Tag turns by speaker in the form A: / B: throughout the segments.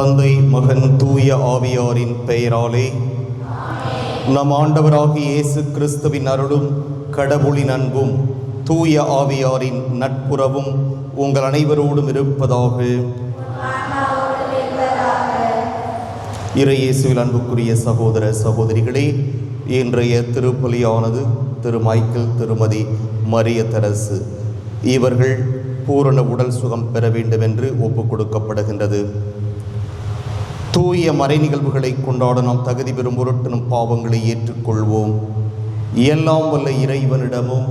A: தந்தை மகன் தூய ஆவியாரின் பெயராலே. நம் ஆண்டவராகிய இயேசு கிறிஸ்துவின் அருளும் கடவுளின் அன்பும் தூய ஆவியாரின் நட்புறவும் உங்கள் அனைவரோடும் இருப்பதாக. இறையேசுவில் அன்புக்குரிய சகோதர சகோதரிகளே இன்றைய திருப்பலியானது திரு மைக்கேல் திருமதி மரிய தரசு. இவர்கள் பூரண உடல் சுகம் பெற வேண்டும் என்று ஒப்புக் கொடுக்கப்படுகின்றது. தூய மறை நிகழ்வுகளை கொண்டாட நாம் தகுதி பெறும் பொருட்டு நம் பாவங்களை ஏற்றுக்கொள்வோம். எல்லாம் வல்ல இறைவனிடமும்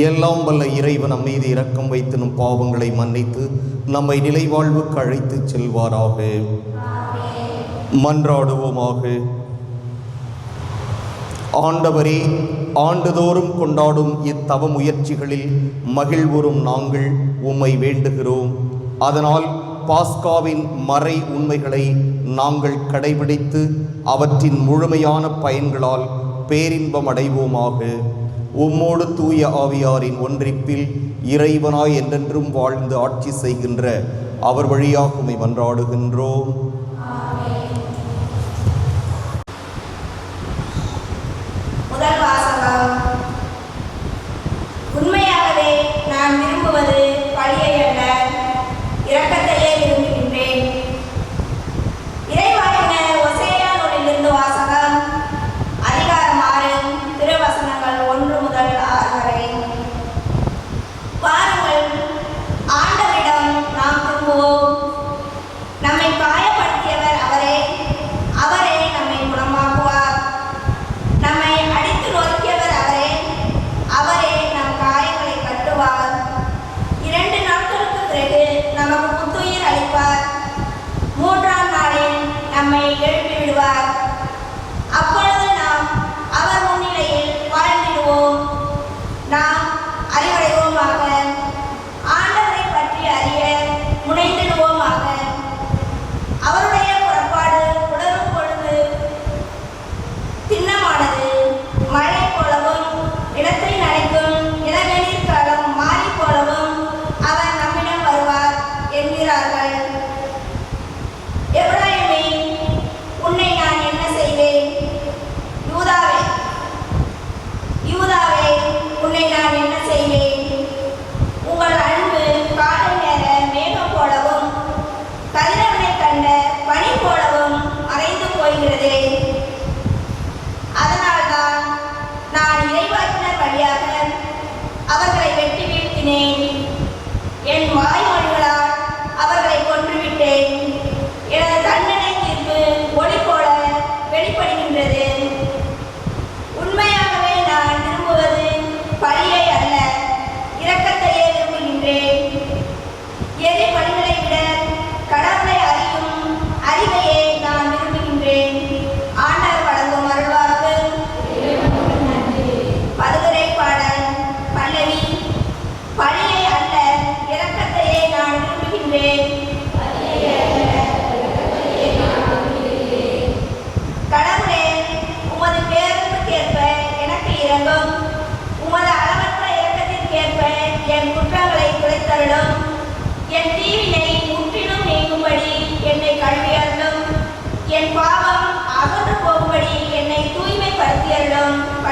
A: எல்லாம் வல்ல இறைவன் மீது இரக்கம் வைத்து நம் பாவங்களை மன்னித்து நம்மை நிலைவாழ்வுக்கு அழைத்து செல்வாராக. மன்றாடுவோமாக. ஆண்டவரே ஆண்டுதோறும் கொண்டாடும் இத்தவ முயற்சிகளில் மகிழ்வுறும் நாங்கள் உம்மை வேண்டுகிறோம். அதனால் பாஸ்காவின் மறை உண்மைகளை நாங்கள் கடைபிடித்து அவற்றின் முழுமையான பயன்களால் பேரின்பம் அடைவோமாக. உம்மோடு தூய ஆவியாரின் ஒன்றிப்பில் இறைவனாய் என்றென்றும் வாழ்ந்து ஆட்சி செய்கின்ற அவர் வழியாக மன்றாடுகின்றோம்.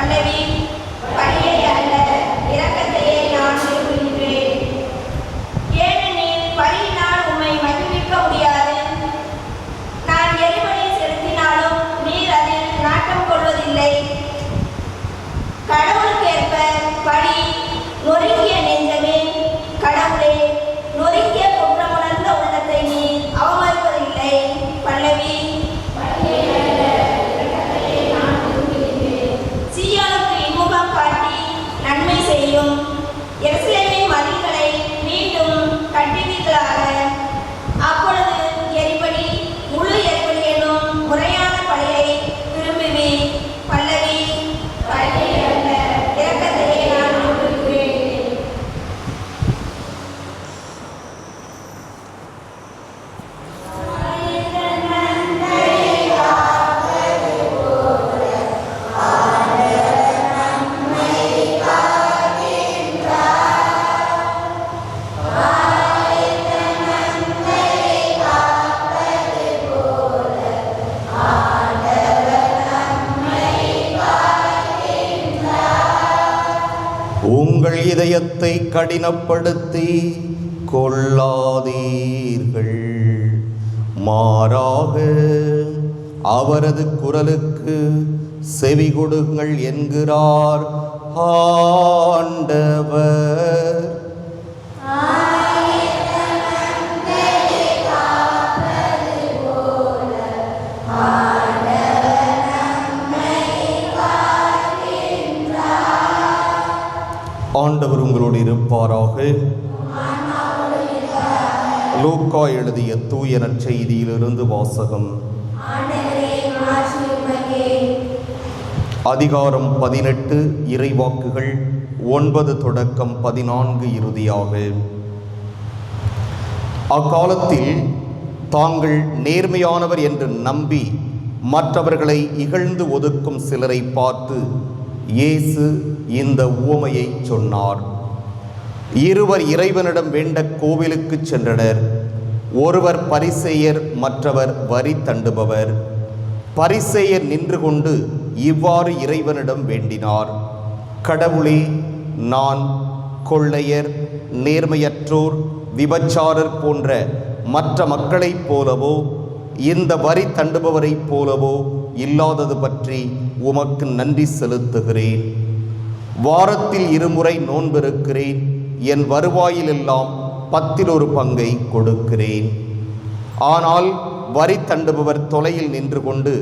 B: பல்லவி
C: கடினப்படுத்தி கொள்ளாதீர்கள். மாறாக அவரது குரலுக்கு செவி கொடுங்கள் என்கிறார் ஆண்டவர். ஆண்டவர் உங்களோடு இருப்பாராக. லூக்கா எழுதிய தூய நற்செய்தியிலிருந்து வாசகம். அதிகாரம் பதினெட்டு இறைவாக்குகள் ஒன்பது தொடக்கம் பதினான்கு இறுதியாக. அக்காலத்தில் தாங்கள் நேர்மையானவர் என்று நம்பி மற்றவர்களை இகழ்ந்து ஒதுக்கும் சிலரை பார்த்து இயேசு இந்த உவமையை சொன்னார். இருவர் இறைவனிடம் வேண்ட கோவிலுக்கு சென்றனர். ஒருவர் பரிசெயர் மற்றவர் வரி தண்டுபவர். பரிசெயர் நின்று கொண்டு இவ்வாறு இறைவனிடம் வேண்டினார். கடவுளே நான் கொள்ளையர் நேர்மையற்றோர் விபச்சாரர் போன்ற மற்ற மக்களைப் போலவோ இந்த வரி தண்டுபவரைப் போலவோ இல்லாதது பற்றி உமக்கு நன்றி செலுத்துகிறேன். வாரத்தில் இருமுறை நோன்பிருக்கிறேன். என் வருவாயிலெல்லாம் பத்தில் ஒரு பங்கை கொடுக்கிறேன். ஆனால் வரி தண்டுபவர் தொலையில் நின்று கொண்டு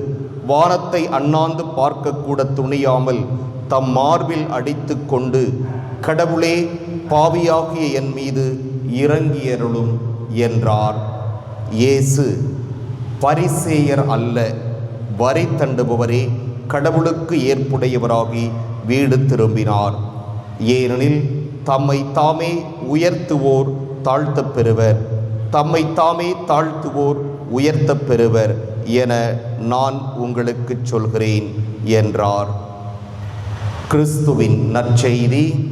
C: வானத்தை அண்ணாந்து பார்க்கக்கூட துணியாமல் தம் மார்பில் அடித்து கொண்டு கடவுளே பாவியாகிய என் மீது இறங்கியருளும் என்றார். இயேசு பரிசேயர் அல்ல வரி தண்டுபவரே. கடவுளுக்கு ஏற்புடையவராகி வீடு திரும்பினார். ஏனெனில் தம்மை தாமே உயர்த்துவோர் தாழ்த்தப் பெறுவர். தம்மை தாமே தாழ்த்துவோர் உயர்த்தப் பெறுவர் என நான் உங்களுக்கு சொல்கிறேன் என்றார். கிறிஸ்துவின் நற்செய்தி.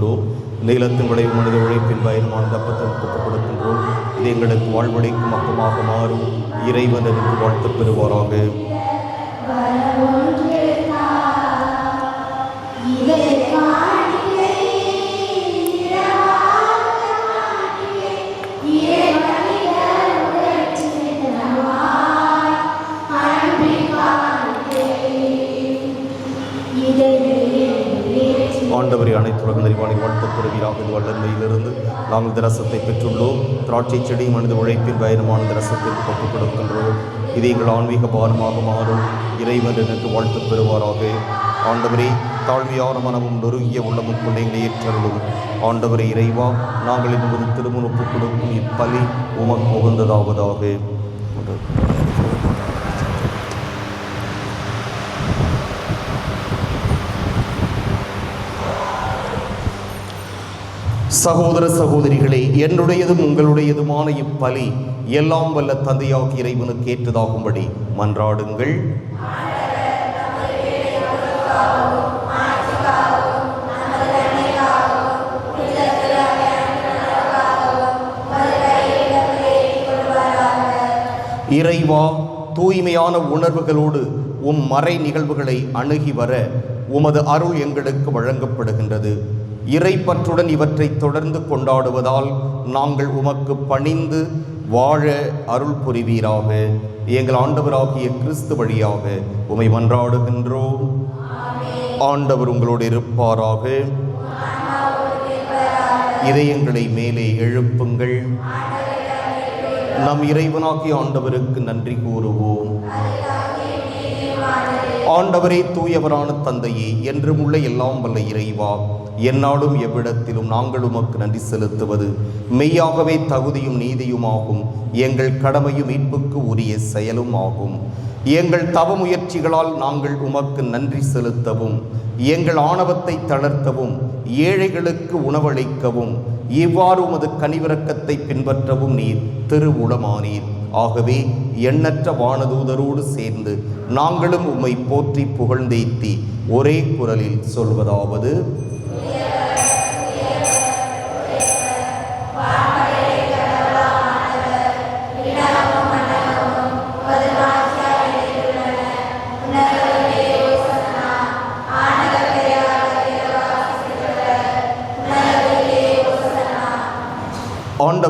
C: அப்பத்தை நீளத்தின் விளைவு மனித உழைப்பின் பயன்மான அப்பத்தை கொடுக்கின்றோம் இது எங்களுக்கு வாழ்வழிக்கும் மக்கமாக மாறும். இறைவன் வாழ்த்து வாழ்த்துப் பெறுவாராக. ஆண்டவரை அனைத்து உலக நிறைவானை வாழ்த்துப் பெறுவீராக இது வல்லமையிலிருந்து நாங்கள் இந்த பெற்றுள்ளோம். திராட்சை செடி மனித உழைப்பின் பயணமான இந்த ரசத்திற்கு ஒப்புக் கொடுக்கின்றோம் இது எங்கள் ஆன்மீக பாரமாக மாறும். இறைவன் எனக்கு வாழ்த்துப் பெறுவாராக. ஆண்டவரே தாழ்மையான மனமும் நொறுங்கிய உள்ளமும் கொண்ட எங்களை ஏற்றருளும். ஆண்டவரே இறைவா நாங்கள் என்பது திருமண ஒப்புக் கொடுக்கும் இப்பலி உமக்கு உகந்ததாவதாக. சகோதர சகோதரிகளே என்னுடையதும் உங்களுடையதுமான இப்பலி எல்லாம் வல்ல தந்தையாக இறைவனுக்கு ஏற்றதாகும்படி மன்றாடுங்கள். இறைவா தூய்மையான உணர்வுகளோடு உம் மறை நிகழ்வுகளை அணுகி வர உமது அருள் எங்களுக்கு வழங்கப்படுகின்றது. இறைப்பற்றுடன் இவற்றை தொடர்ந்து கொண்டாடுவதால் நாங்கள் உமக்கு பணிந்து வாழ அருள் புரிவீராக எங்கள் ஆண்டவராகிய கிறிஸ்து வழியாக உமை மன்றாடுகின்றோம். ஆண்டவர் உங்களோடு இருப்பாராக. இதயங்களை மேலே எழுப்புங்கள். நம் இறைவனாகிய ஆண்டவருக்கு நன்றி கூறுவோம். ஆண்டவரே தூயவரான தந்தையே என்றும் உள்ள எல்லாம் வல்ல இறைவா. எந்நாளும் எவ்விடத்திலும் நாங்கள் உமக்கு நன்றி செலுத்துவது. மெய்யாகவே தகுதியும் நீதியுமாகும். எங்கள் கடமையும் மீட்புக்கு உரிய செயலும் ஆகும் எங்கள் தவ முயற்சிகளால் நாங்கள் உமக்கு நன்றி செலுத்தவும். எங்கள் ஆணவத்தை தளர்த்தவும். ஏழைகளுக்கு உணவளிக்கவும். இவ்வாறு உமது கனிவிறக்கத்தை பின்பற்றவும் நீர் திருவுளமானீர். ஆகவே எண்ணற்ற வானதூதரோடு சேர்ந்து நாங்களும் உம்மை போற்றி புகழ்ந்தேத்தி ஒரே குரலில் சொல்வதாவது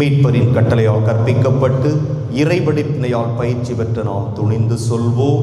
C: மீட்பரின் கட்டளையால் கற்பிக்கப்பட்டு இறைபடிப்பினையால் பயிற்சி பெற்ற நாம் துணிந்து சொல்வோம்.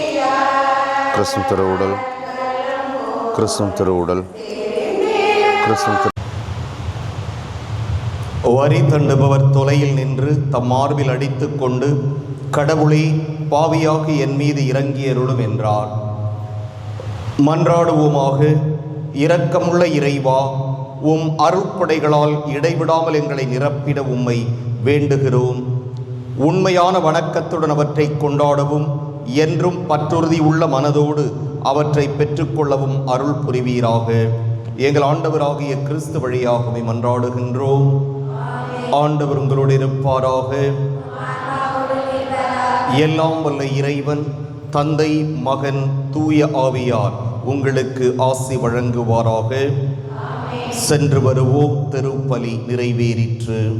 C: கிறிஸ்துவின் திருவுடல் கிறிஸ்துவின் திருவுடல் திரு வரி தண்டுபவர் தொலையில் நின்று தம் மார்பில் அடித்து கொண்டு கடவுளே பாவியாக என் மீது இறங்கியருளும் என்றார். மன்றாடுவோமாக இரக்கமுள்ள இறைவா உம் அருட்படைகளால் இடைவிடாமல் எங்களை நிரப்பிட உம்மை வேண்டுகிறோம். உண்மையான வணக்கத்துடன் அவற்றை கொண்டாடவும் என்றும் பற்றுறுதி உள்ள மனதோடு அவற்றை பெற்றுக்கொள்ளவும் அருள் புரிவீராக. எங்கள் ஆண்டவராகிய கிறிஸ்து வழியாகவே மன்றாடுகின்றோம். ஆண்டவர் உங்களோடு இருப்பாராக. எல்லாம் வல்ல இறைவன் தந்தை மகன் தூய ஆவியார் உங்களுக்கு ஆசி வழங்குவாராக. சென்று வருவோம் திருப்பலி நிறைவேறிற்று.